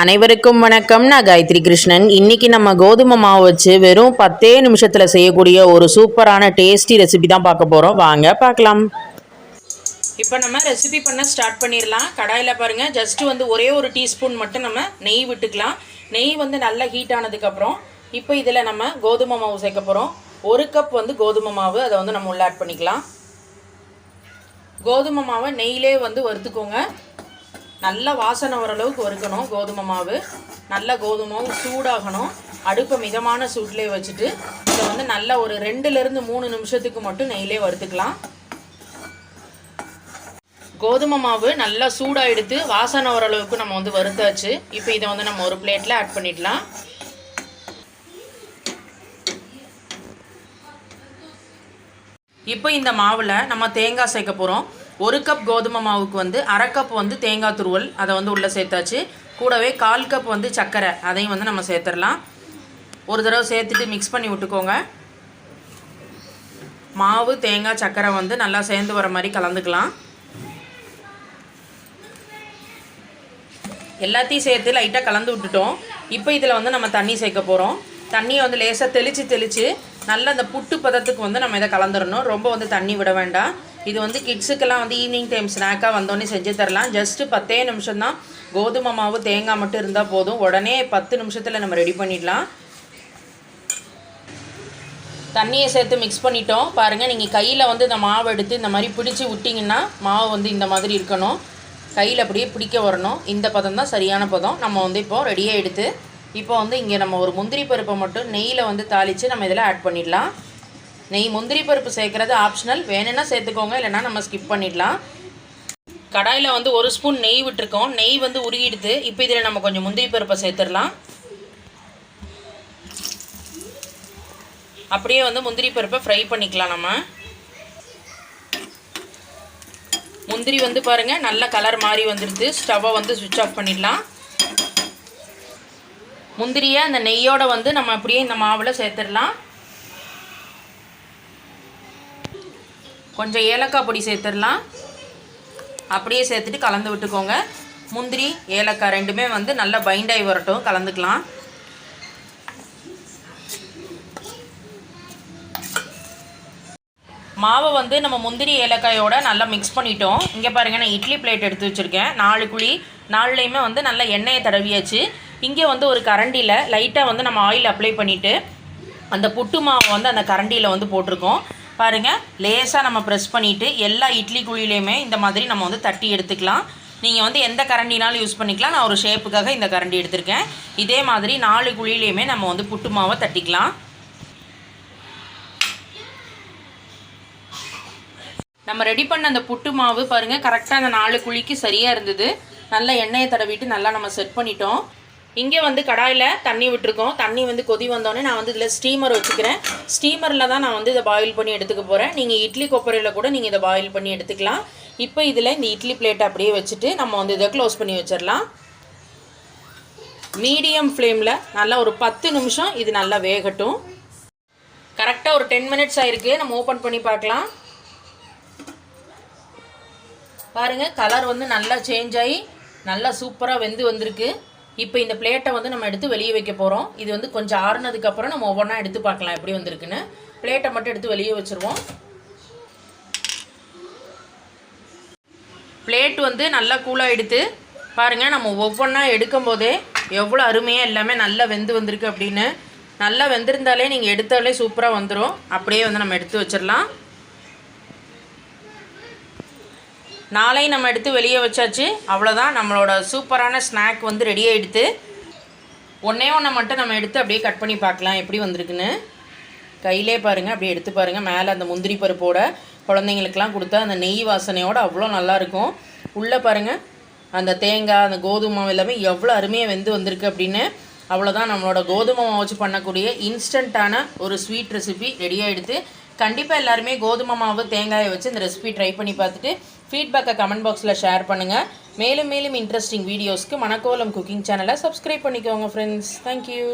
அனைவருக்கும் வணக்கம். நான் காயத்ரி கிருஷ்ணன். இன்னைக்கு நம்ம கோதுமை மாவு வச்சு வெறும் பத்தே நிமிஷத்துல செய்யக்கூடிய ஒரு சூப்பரான டேஸ்டி ரெசிபி தான் பார்க்க போறோம். வாங்க பார்க்கலாம். இப்போ நம்ம ரெசிபி பண்ண ஸ்டார்ட் பண்ணிடலாம். கடாயில் பாருங்கள் ஜஸ்ட் வந்து ஒரே ஒரு டீஸ்பூன் மட்டும் நம்ம நெய் விட்டுக்கலாம். நெய் வந்து நல்லா ஹீட் ஆனதுக்கப்புறம் இப்போ இதில் நம்ம கோதுமை மாவு சேர்க்க போகிறோம் ஒரு கப் வந்து கோதுமை மாவு அதை வந்து நம்ம உள்ள ஆட் பண்ணிக்கலாம். கோதுமை மாவை நெய்யிலே வந்து வறுத்துக்கோங்க. நல்ல வாசனை ஓரளவுக்கு வறுக்கணும் கோதுமை மாவு. நல்ல கோதுமாவும் சூடாகணும். அடுப்பை மிதமான சூட்லேயே வச்சுட்டு இதை வந்து நல்ல ஒரு ரெண்டுலேருந்து மூணு நிமிஷத்துக்கு மட்டும் நெய்லே வறுத்துக்கலாம். கோதுமை மாவு நல்லா சூடாக எடுத்து வாசனை ஓரளவுக்கு நம்ம வந்து வறுத்தாச்சு. இப்போ இதை வந்து நம்ம ஒரு பிளேட்டில் ஆட் பண்ணிடலாம். இப்போ இந்த மாவில் நம்ம தேங்காய் சேர்க்க போகிறோம் ஒரு கப் கோதுமை மாவுக்கு வந்து அரை கப் வந்து தேங்காய் துருவல் அதை வந்து உள்ளே சேர்த்தாச்சு. கூடவே கால் கப் வந்து சர்க்கரை அதையும் வந்து நம்ம சேர்த்துடலாம். ஒரு தடவை சேர்த்துட்டு மிக்ஸ் பண்ணி விட்டுக்கோங்க. மாவு தேங்காய் சர்க்கரை வந்து நல்லா சேர்ந்து வர மாதிரி கலந்துக்கலாம். எல்லாத்தையும் சேர்த்து லைட்டாக கலந்து விட்டுட்டோம். இப்போ இதில் வந்து நம்ம தண்ணி சேர்க்க போகிறோம் தண்ணியை வந்து லேசாக தெளித்து தெளித்து நல்ல அந்த புட்டு பதத்துக்கு வந்து நம்ம இதை கலந்துடணும். ரொம்ப வந்து தண்ணி விட வேண்டாம். இது வந்து கிட்ஸுக்கெல்லாம் வந்து ஈவினிங் டைம் ஸ்நாக்காக வந்தோடனே செஞ்சு தரலாம். ஜஸ்ட்டு பத்தே நிமிஷம் தான் கோதுமை மாவு தேங்காய் மட்டும் இருந்தால் போதும். உடனே பத்து நிமிஷத்தில் நம்ம ரெடி பண்ணிடலாம். தண்ணியை சேர்த்து மிக்ஸ் பண்ணிட்டோம். பாருங்கள் நீங்கள் கையில் வந்து இந்த மாவு எடுத்து இந்த மாதிரி பிடிச்சி விட்டிங்கன்னா மாவு வந்து இந்த மாதிரி இருக்கணும். கையில் அப்படியே பிடிக்க வரணும். இந்த பதம் தான் சரியான பதம். நம்ம வந்து இப்போது ரெடியாக எடுத்து இப்போ வந்து இங்கே நம்ம ஒரு முந்திரி பருப்பை மட்டும் நெய்யில் வந்து தாளித்து நம்ம இதில் ஆட் பண்ணிடலாம். நெய் முந்திரி பருப்பு சேர்க்குறது ஆப்ஷனல் வேணும்னா சேர்த்துக்கோங்க இல்லைன்னா நம்ம ஸ்கிப் பண்ணிடலாம். கடாயில் வந்து ஒரு ஸ்பூன் நெய் விட்டுருக்கோம். நெய் வந்து உருகிடுது. இப்போ இதில் நம்ம கொஞ்சம் முந்திரி பருப்பை சேர்த்துடலாம். அப்படியே வந்து முந்திரி பருப்பை ஃப்ரை பண்ணிக்கலாம் நம்ம. முந்திரி வந்து பாருங்கள் நல்ல கலர் மாறி வந்துடுது ஸ்டவ்வை வந்து சுவிட்ச் ஆஃப் பண்ணிடலாம். முந்திரியை அந்த நெய்யோடு வந்து நம்ம அப்படியே இந்த மாவில் சேர்த்துடலாம். கொஞ்சம் ஏலக்காய் பொடி சேர்த்துடலாம். அப்படியே சேர்த்துட்டு கலந்து விட்டுக்கோங்க. முந்திரி ஏலக்காய் ரெண்டுமே வந்து நல்லா பைண்டாகி வரட்டும். கலந்துக்கலாம். மாவை வந்து நம்ம முந்திரி ஏலக்காயோட நல்லா மிக்ஸ் பண்ணிட்டோம். இங்கே பாருங்கள் நான் இட்லி பிளேட் எடுத்து வச்சுருக்கேன். நாலு குழி நாலுலேயுமே வந்து நல்லா எண்ணெயை தடவியாச்சு. இங்கே வந்து ஒரு கரண்டியில் லைட்டாக வந்து நம்ம ஆயில் அப்ளை பண்ணிவிட்டு அந்த புட்டு மாவை வந்து அந்த கரண்டியில் வந்து போட்டிருக்கோம். பாருங்கள் லேசாக நம்ம ப்ரெஸ் பண்ணிவிட்டு எல்லா இட்லி குழியிலையுமே இந்த மாதிரி நம்ம வந்து தட்டி எடுத்துக்கலாம். நீங்கள் வந்து எந்த கரண்டினாலும் யூஸ் பண்ணிக்கலாம். நான் ஒரு ஷேப்புக்காக இந்த கரண்டி எடுத்திருக்கேன். இதே மாதிரி நாலு குழியிலையுமே நம்ம வந்து புட்டு மாவை தட்டிக்கலாம். நம்ம ரெடி பண்ண அந்த புட்டு மாவு பாருங்கள் கரெக்டாக அந்த நாலு குழிக்கு சரியாக இருந்தது. நல்லா எண்ணெயை தடவிட்டு நல்லா நம்ம செட் பண்ணிட்டோம். இங்கே வந்து கடாயில் தண்ணி விட்டுருக்கோம். தண்ணி வந்து கொதி வந்தோடனே நான் வந்து இதில் ஸ்டீமர் வச்சுக்கிறேன். ஸ்டீமரில் தான் நான் வந்து இதை பாயில் பண்ணி எடுத்துக்க போகிறேன் நீங்கள் இட்லி கொப்பரையில் கூட நீங்கள் இதை பாயில் பண்ணி எடுத்துக்கலாம். இப்போ இதில் இந்த இட்லி பிளேட்டை அப்படியே வச்சுட்டு நம்ம வந்து இதை க்ளோஸ் பண்ணி வச்சிடலாம். மீடியம் ஃப்ளேமில் நல்லா ஒரு பத்து நிமிஷம் இது நல்லா வேகட்டும். கரெக்டாக ஒரு டென் மினிட்ஸ் ஆகிருக்கு நம்ம ஓப்பன் பண்ணி பார்க்கலாம். பாருங்கள் கலர் வந்து நல்லா சேஞ்ச் ஆகி நல்லா சூப்பராக வெந்து வந்திருக்கு. இப்போ இந்த பிளேட்டை வந்து நம்ம எடுத்து வெளியே வைக்க போகிறோம் இது வந்து கொஞ்சம் ஆறுனதுக்கப்புறம் நம்ம ஒவ்வொன்றா எடுத்து பார்க்கலாம் எப்படி வந்திருக்குன்னு. பிளேட்டை மட்டும் எடுத்து வெளியே வச்சுருவோம். பிளேட் வந்து நல்லா கூலாக எடுத்து பாருங்கள் நம்ம ஒவ்வொன்றா எடுக்கும் போதே எவ்வளோ அருமையாக எல்லாமே நல்லா வெந்து வந்திருக்கு அப்படின்னு. நல்லா வெந்திருந்தாலே நீங்கள் எடுத்தாலே சூப்பராக வந்துடும் அப்படியே வந்து நம்ம எடுத்து வச்சிடலாம். நாளையும் நம்ம எடுத்து வெளியே வச்சாச்சு. அவ்வளோதான் நம்மளோட சூப்பரான ஸ்நாக் வந்து ரெடி ஆகிடுத்து ஒன்றே ஒன்றை மட்டும் நம்ம எடுத்து அப்படியே கட் பண்ணி பார்க்கலாம். எப்படி வந்திருக்குன்னு. கையிலே பாருங்கள் அப்படியே எடுத்து பாருங்கள் மேலே அந்த முந்திரி பருப்போட குழந்தைங்களுக்கெல்லாம் கொடுத்தா அந்த நெய் வாசனையோடு அவ்வளோ நல்லாயிருக்கும் உள்ளே பாருங்கள் அந்த தேங்காய் அந்த கோதுமை எல்லாமே எவ்வளோ அருமையாக வெந்து வந்திருக்கு அப்படின்னு. அவ்வளோதான் நம்மளோட கோதுமை மாவு வச்சு பண்ணக்கூடிய இன்ஸ்டண்ட்டான ஒரு ஸ்வீட் ரெசிபி ரெடியாக எடுத்து கண்டிப்பாக எல்லாருமே கோதுமை மாவு தேங்காயை வச்சு இந்த ரெசிபி ட்ரை பண்ணி பார்த்துட்டு ஃபீட்பேக்கை கமெண்ட் பாக்ஸில் ஷேர் பண்ணுங்கள் மேலும் மேலும் இன்ட்ரெஸ்டிங் வீடியோஸ்க்கு மணக்கோலம் குக்கிங் சேனலை சப்ஸ்கிரைப் பண்ணிக்கோங்க ஃப்ரெண்ட்ஸ் தேங்க்யூ